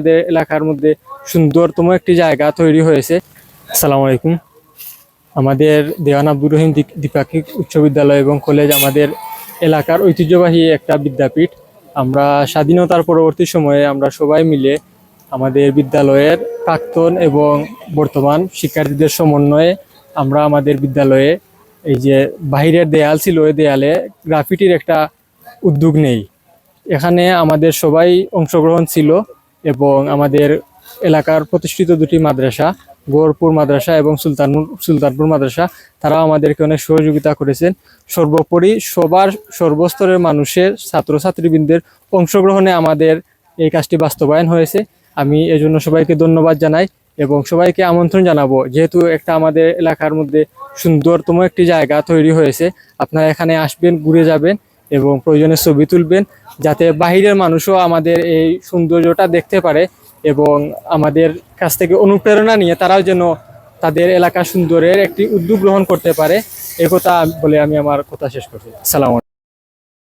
আমাদের এলাকার মধ্যে সুন্দরতম একটি জায়গা তৈরি হয়েছে। আসসালামু আলাইকুম। আমাদের দেওয়ান আব্দুর রহিম দ্বিপাক্ষিক উচ্চ বিদ্যালয় এবং কলেজ আমাদের এলাকার ঐতিহ্যবাহী একটা বিদ্যাপীঠ। আমরা স্বাধীনতার পরবর্তী সময়ে আমরা সবাই মিলে আমাদের বিদ্যালয়ের প্রাক্তন এবং বর্তমান শিক্ষার্থীদের সমন্বয়ে আমরা আমাদের বিদ্যালয়ে এই যে বাহিরের দেয়াল ছিল, ওই দেয়ালে গ্রাফিটির একটা উদ্যোগ নেই। এখানে আমাদের সবাই অংশগ্রহণ ছিল। এবং আমাদের এলাকার প্রতিষ্ঠিত দুটি মাদ্রাসা, গোরপুর মাদ্রাসা এবং সুলতানপুর সুলতানপুর মাদ্রাসা। তারাও আমাদেরকে অনেক সহযোগিতা করেছেন। সর্বোপরি সবার সর্বস্তরের মানুষের ছাত্রছাত্রীবৃন্দের অংশগ্রহণে আমাদের এই কাজটি বাস্তবায়ন হয়েছে। আমি এজন্য সবাইকে ধন্যবাদ জানাই এবং সবাইকে আমন্ত্রণ জানাব। যেহেতু একটা আমাদের এলাকার মধ্যে সুন্দরতম একটি জায়গা তৈরি হয়েছে, আপনারা এখানে আসবেন, ঘুরে যাবেন। এবং প্রয়োজনে ছবি তুলবেন যাতে বাহিরের মানুষও আমাদের এই সৌন্দর্যটা দেখতে পারে এবং আমাদের কাছ থেকে অনুপ্রেরণা নিয়ে তারাও যেন তাদের এলাকা সুন্দরের একটি উদ্যোগ গ্রহণ করতে পারে। একথা কথা বলে আমি আমার কথা শেষ করছি। সালাম